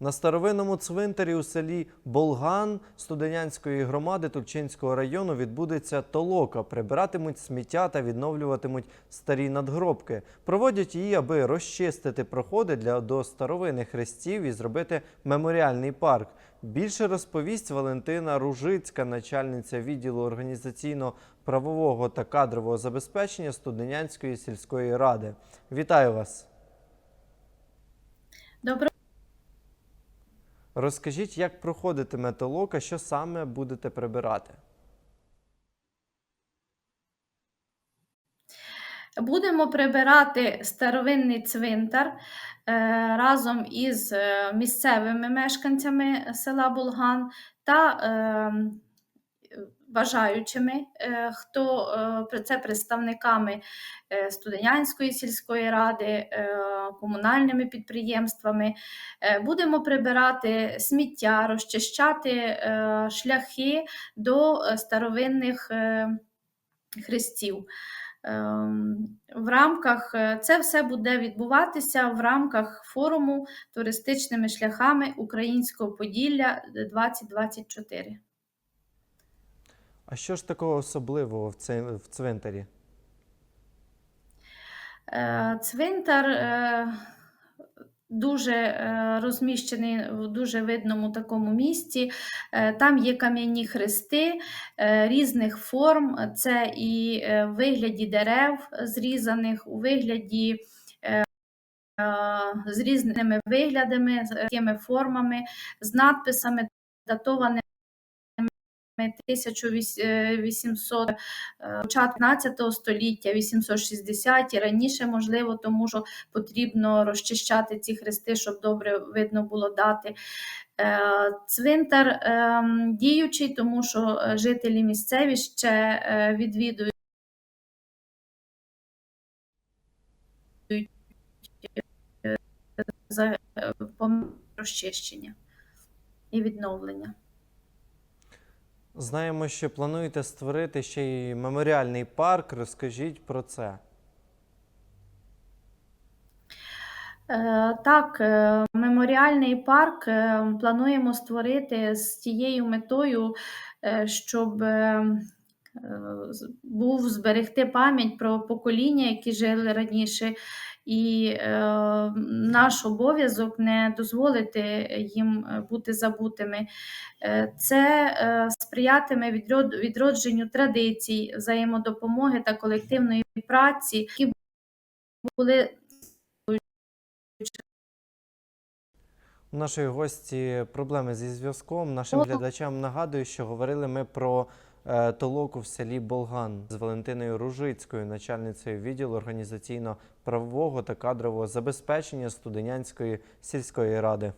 На старовинному цвинтарі у селі Болган студенянської громади Тульчинського району відбудеться толока. Прибиратимуть сміття та відновлюватимуть старі надгробки. Проводять її, аби розчистити проходи для до старовинних хрестів і зробити меморіальний парк. Більше розповість Валентина Ружицька, начальниця відділу організаційно-правового та кадрового забезпечення Студенянської сільської ради. Вітаю вас! Добро... Розкажіть, як проходитиме толока, що саме будете прибирати? Будемо прибирати старовинний цвинтар е, разом із е, місцевими мешканцями села Болган та е, бажаючими, е, хто е, це представниками е, Студенянської сільської ради, комунальними підприємствами. Будемо прибирати сміття, розчищати шляхи до старовинних хрестів. Ем, В рамках це все буде відбуватися в рамках форуму туристичними шляхами Українського Поділля 2024. А що ж такого особливого в цвинтарі? Е, Цвинтар е, дуже е, розміщений в дуже видному такому місці. Там є кам'яні хрести різних форм. Це і в вигляді дерев зрізаних, у вигляді з різними виглядами, з такими формами, з надписами, датованими 1800, е, початку 15 століття, 860 і раніше, можливо, тому що потрібно розчищати ці хрести, щоб добре видно було дати. Е, Цвинтар е, діючий, тому що е, жителі місцеві ще е, відвідують за е, розчищення і відновлення. Знаємо, що плануєте створити ще й меморіальний парк. Розкажіть про це. Е, Так, е, меморіальний парк е, плануємо створити з тією метою, щоб був зберегти пам'ять про покоління, які жили раніше, і е, наш обов'язок не дозволити їм е, бути забутими. Е, Це е, сприятиме відрод- відродженню традицій, взаємодопомоги та колективної праці, які були У нашої гості проблеми зі зв'язком. Нашим глядачам нагадую, що говорили ми про толоку в селі Болган з Валентиною Ружицькою, начальницею відділу організаційно-правового та кадрового забезпечення Студенянської сільської ради.